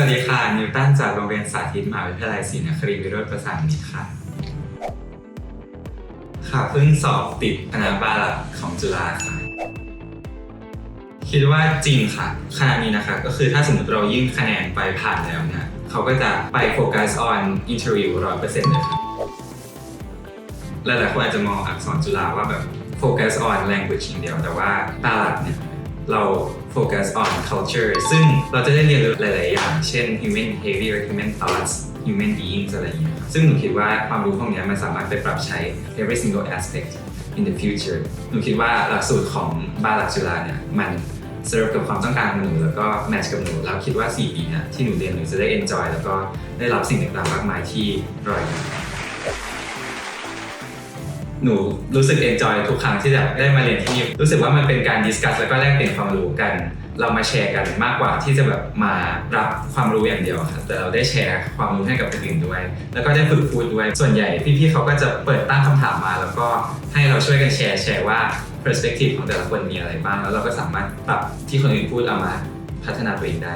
วัสดีค่ะ นิวตันจากโรงเรียนสาธิตมหาวิทยาลัยศรีนครินทร์วิโรธประสานมิตรค่ะ ค่ะเพิ่งสอบติดคณะบาลัดของจุฬาค่ะ คิดว่าจริงค่ะขณะนี้นะคะ ก็คือถ้าสมมติเรายื่นคะแนนไปผ่านแล้วเนี่ยเขาก็จะไปโฟกัส on interview ร้อยเปอร์เซ็นต์เลยค่ะหลายๆคนอาจจะมองอักษรจุฬาว่าแบบโฟกัส on language อย่างเดียว แต่ว่าบาลัดเนี่ย เราโฟกัส on culture ซึ่งเราจะได้เรียนรู้หลาย ๆ อย่าง เช่น human behavior human thoughts human beings อะไรอย่างเงี้ยซึ่งหนูคิดว่าความรู้พวกนี้มันสามารถไปปรับใช้ every single aspect in the future หนูคิดว่าหลักสูตรของบาหลักจุฬาเนี่ยมันเซิร์ฟกับความต้องการของหนูแล้วก็แมทช์กับหนูแล้วคิดว่า 4 ปีเนะที่หนูเรียนหนูจะได้ enjoy แล้วก็ได้รับสิ่งต่างๆมากมายที่รออยู่ หนูรู้สึกเอนจอยทุกครั้งที่แบบได้มาเรียนที่นี่รู้สึกว่ามันเป็นการดิสคัสแล้วก็แลกเปลี่ยนความรู้กัน เรามาแชร์กันมากกว่าที่จะแบบมารับความรู้อย่างเดียวครับแต่เราได้แชร์ความรู้ให้กับคนอื่นด้วย แล้วก็ได้ฝึกพูดด้วยส่วนใหญ่พี่ๆเขาก็จะเปิดตั้งคำถามมา แล้วก็ให้เราช่วยกันแชร์แชร์ว่า perspective ของแต่ละคนมีอะไรบ้าง แล้วเราก็สามารถปรับที่คนอื่นพูดเอามาพัฒนาตัวเองได้